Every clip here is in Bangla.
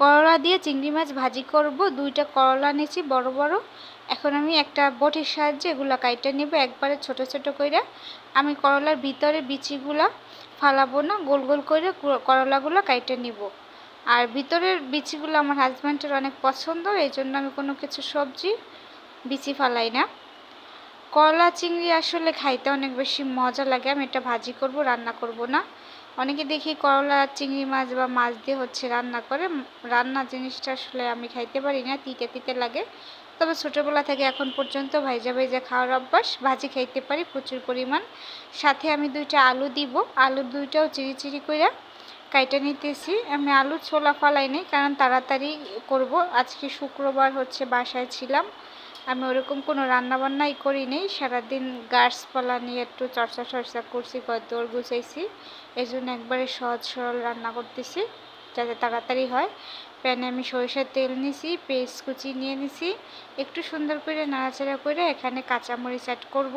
করলা দিয়ে চিংড়ি মাছ ভাজি করব। দুইটা করলা নিয়েছি বড় বড়। এখন আমি একটা বটির সাহায্যে এগুলো কাইটে নেব, একবারে ছোট ছোট করে আমি করলার ভিতরে বিচিগুলা ফালাবো না, গোল গোল করে করলাগুলো কাইটে নিব। আর ভিতরের বিচিগুলো আমার হাজব্যান্ডের অনেক পছন্দ এই জন্য আমি কোনো কিছু সবজি বিচি ফালাই না। করলা, চিংড়ি আসলে খাইতে অনেক বেশি মজা লাগে, আমি এটা ভাজি করব, রান্না করব না। অনেকে দেখি করলা, চিংড়ি মাছ বা মাছ দিয়ে হচ্ছে রান্না করে। রান্না জিনিসটা আসলে আমি খাইতে পারি না, তিতে তিতে লাগে। তবে ছোটোবেলা থেকে এখন পর্যন্ত ভাইজা ভাইজা খাওয়ার অভ্যাস, ভাজি খাইতে পারি প্রচুর পরিমাণ। সাথে আমি দুইটা আলু দিব। আলু দুইটাও চিরি চিরি করে কাইটা নিতেছি। আমি আলু ছোলা ফালাই নেই, কারণ তাড়াতাড়ি করব। আজকে শুক্রবার হচ্ছে বাসায় ছিলাম। আমি ওরকম কোনো রান্নাবান্নাই করি নেই সারাদিন গাছপালা নিয়ে একটু চর্চা চর্চা করছি গদ্দর গুছাইছি। এই জন্য একবারে সহজ সরল রান্না করতেছি, যাতে তাড়াতাড়ি হয়। প্যানে আমি সরিষার তেল নিছি পেস্ট কুচি নিয়ে নিছি। একটু সুন্দর করে নাড়াচাড়া করে এখানে কাঁচামরিচ অ্যাড করব।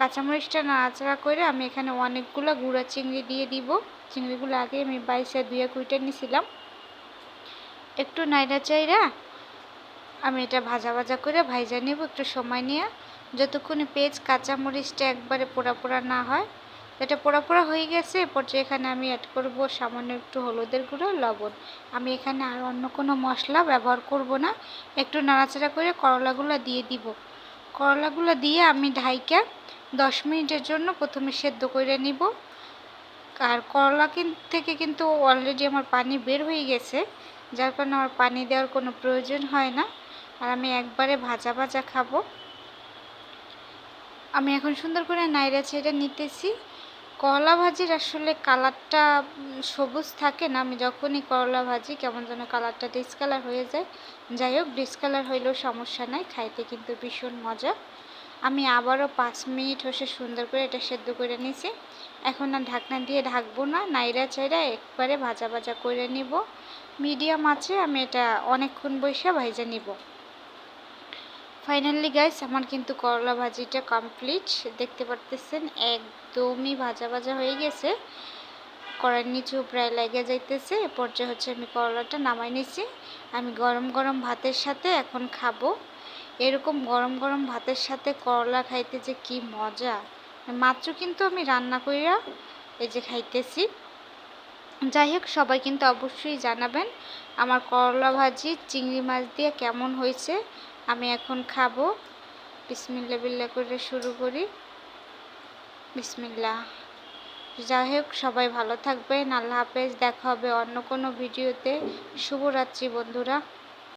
কাঁচামরিচটা নাড়াচাড়া করে আমি এখানে অনেকগুলো গুঁড়া চিংড়ি দিয়ে দিব। চিংড়িগুলো আগে আমি বাইশে দুয়ে কুইটে নিছিলাম। একটু নাইড়া চাইরা আমি এটা ভাজা ভাজা করে ভাইজা নেব, একটু সময় নিয়ে। যতক্ষণ পেঁয়াজ, কাঁচামরিচটা একবারে পোড়া পোড়া না হয় এটা পোড়া পোড়া হয়ে গেছে পর্যায়ে এখানে আমি অ্যাড করব সামান্য একটু হলুদের গুঁড়ো, লবণ। আমি এখানে আর অন্য কোনো মশলা ব্যবহার করব না, একটু নাড়াচাড়া করে করলাগুলো দিয়ে দিব। করলাগুলো দিয়ে আমি ঢাইকা দশ মিনিটের জন্য প্রথমে সেদ্ধ করে নিব। আর করলা থেকে কিন্তু অলরেডি আমার পানি বের হয়ে গেছে, যার কারণে আমার পানি দেওয়ার কোনো প্রয়োজন হয় না। আর আমি একবারে ভাজা ভাজা খাব। আমি এখন সুন্দর করে নাইরা ছেড়ে নিতেছি। করলা ভাজির আসলে কালারটা সবুজ থাকে না। আমি যখনই করলা ভাজি, কেমন যেন কালারটা ডিসকালার হয়ে যায়। যাই হোক ডিসকালার হইলেও সমস্যা নাই, খাইতে কিন্তু ভীষণ মজা। আমি আবারও পাঁচ মিনিট হসে সুন্দর করে এটা সেদ্ধ করে নিছি। এখন আর ঢাকনা দিয়ে ঢাকবো না নাইরা চাইরা একবারে ভাজা ভাজা করে নিব। মিডিয়াম আছে, আমি এটা অনেকক্ষণ বসে ভাইজা নিব। ফাইনালি গাইস আমার কিন্তু করলা ভাজিটা কমপ্লিট দেখতে পারতেছেন, একদমই ভাজা ভাজা হয়ে গেছে। কড়ার নিচেও প্রায় লেগে যাইতেছে। এ পর্যায়ে হচ্ছে আমি করলাটা নামাই নিছি। আমি গরম গরম ভাতের সাথে এখন খাব। এরকম গরম গরম ভাতের সাথে করলা খাইতে যে কি মজা। মাত্র কিন্তু আমি রান্না করিয়া এই যে খাইতেছি। যাই হোক, সবাই কিন্তু অবশ্যই জানাবেন আমার করলা ভাজি চিংড়ি মাছ দিয়ে কেমন হয়েছে। আমি এখন খাব। বিসমিল্লা বিল্লা করে শুরু করি। বিসমিল্লা। যাই হোক, সবাই ভালো থাকবেন। আল্লাহ হাফেজ। দেখা হবে অন্য কোনো ভিডিওতে। শুভরাত্রি বন্ধুরা।